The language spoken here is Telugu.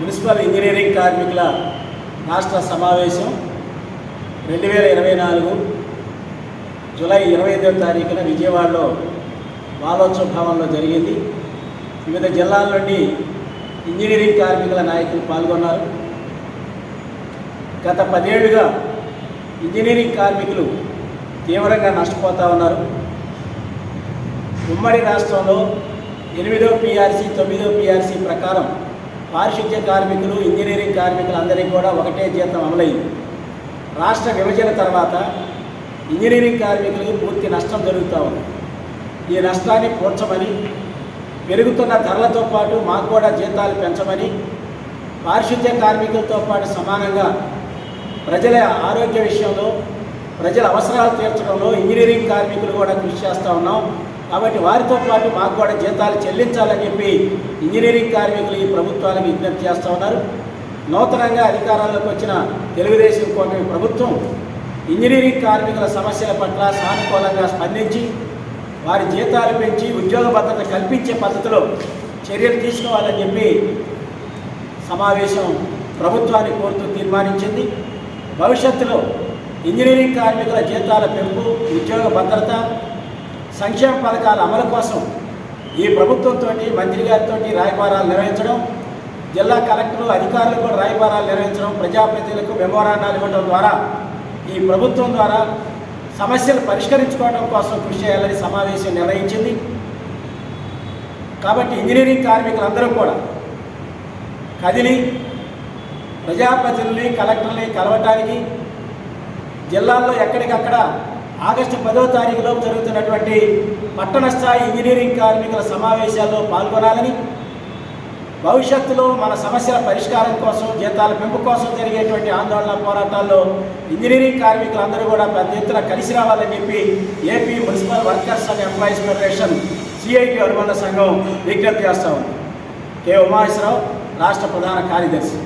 మున్సిపల్ ఇంజనీరింగ్ కార్మికుల రాష్ట్ర సమావేశం రెండు వేల ఇరవై నాలుగు జూలై ఇరవై ఐదవ తారీఖున విజయవాడలో బాలోత్సవ భవన్లో జరిగింది. వివిధ జిల్లాల నుండి ఇంజనీరింగ్ కార్మికుల నాయకులు పాల్గొన్నారు. గత పదేళ్ళుగా ఇంజనీరింగ్ కార్మికులు తీవ్రంగా నష్టపోతూ ఉన్నారు. ఉమ్మడి రాష్ట్రంలో ఎనిమిదో పిఆర్సీ తొమ్మిదో పిఆర్సీ ప్రకారం పారిశుద్ధ్య కార్మికులు ఇంజనీరింగ్ కార్మికులు అందరికీ కూడా ఒకటే జీతం అమలైంది రాష్ట్ర విభజన తర్వాత ఇంజనీరింగ్ కార్మికులకు పూర్తి నష్టం జరుగుతూ ఉంది. ఈ నష్టాన్ని పూడ్చమని పెరుగుతున్న ధరలతో పాటు మాకు కూడా జీతాలు పెంచమని పారిశుద్ధ్య కార్మికులతో పాటు సమానంగా ప్రజల ఆరోగ్య విషయంలో ప్రజల అవసరాలు తీర్చడంలో ఇంజనీరింగ్ కార్మికులు కూడా కృషి చేస్తూ ఉన్నాం. కాబట్టి వారితో పాటు మాకు కూడా జీతాలు చెల్లించాలని చెప్పి ఇంజనీరింగ్ కార్మికులు ఈ ప్రభుత్వాలకు విజ్ఞప్తి చేస్తూ ఉన్నారు. నూతనంగా అధికారంలోకి వచ్చిన తెలుగుదేశం కూటమి ప్రభుత్వం ఇంజనీరింగ్ కార్మికుల సమస్యల పట్ల సానుకూలంగా స్పందించి వారి జీతాలు పెంచి ఉద్యోగ భద్రత కల్పించే పద్ధతిలో చర్యలు తీసుకోవాలని చెప్పి సమావేశం ప్రభుత్వాన్ని కోరుతూ తీర్మానించింది. భవిష్యత్తులో ఇంజనీరింగ్ కార్మికుల జీతాల పెంపు ఉద్యోగ భద్రత సంక్షేమ పథకాల అమలు కోసం ఈ ప్రభుత్వంతో మంత్రి గారితో రాయబారాలు నిర్వహించడం జిల్లా కలెక్టర్లు అధికారులు కూడా రాయబారాలు నిర్వహించడం ప్రజాప్రతినిధులకు మెమోరాండాలు ఇవ్వడం ద్వారా ఈ ప్రభుత్వం ద్వారా సమస్యలు పరిష్కరించుకోవడం కోసం కృషి చేయాలని సమావేశం నిర్వహించింది కాబట్టి ఇంజనీరింగ్ కార్మికులందరూ కూడా కదిలి ప్రజాప్రతినిధుల్ని కలెక్టర్ని కలవటానికి జిల్లాల్లో ఎక్కడికక్కడ ఆగస్టు పదో తారీఖులో జరుగుతున్నటువంటి పట్టణ స్థాయి ఇంజనీరింగ్ కార్మికుల సమావేశాల్లో పాల్గొనాలని భవిష్యత్తులో మన సమస్యల పరిష్కారం కోసం జీతాల పెంపు కోసం జరిగేటువంటి ఆందోళన పోరాటాల్లో ఇంజనీరింగ్ కార్మికులందరూ కూడా పెద్ద ఎత్తున కలిసి రావాలని చెప్పి AP municipal workers and employees federation CIT అనుబంధ సంఘం విజ్ఞప్తి చేస్తా ఉంది. కె ఉమాశ్వరరావు రాష్ట్ర ప్రధాన కార్యదర్శి.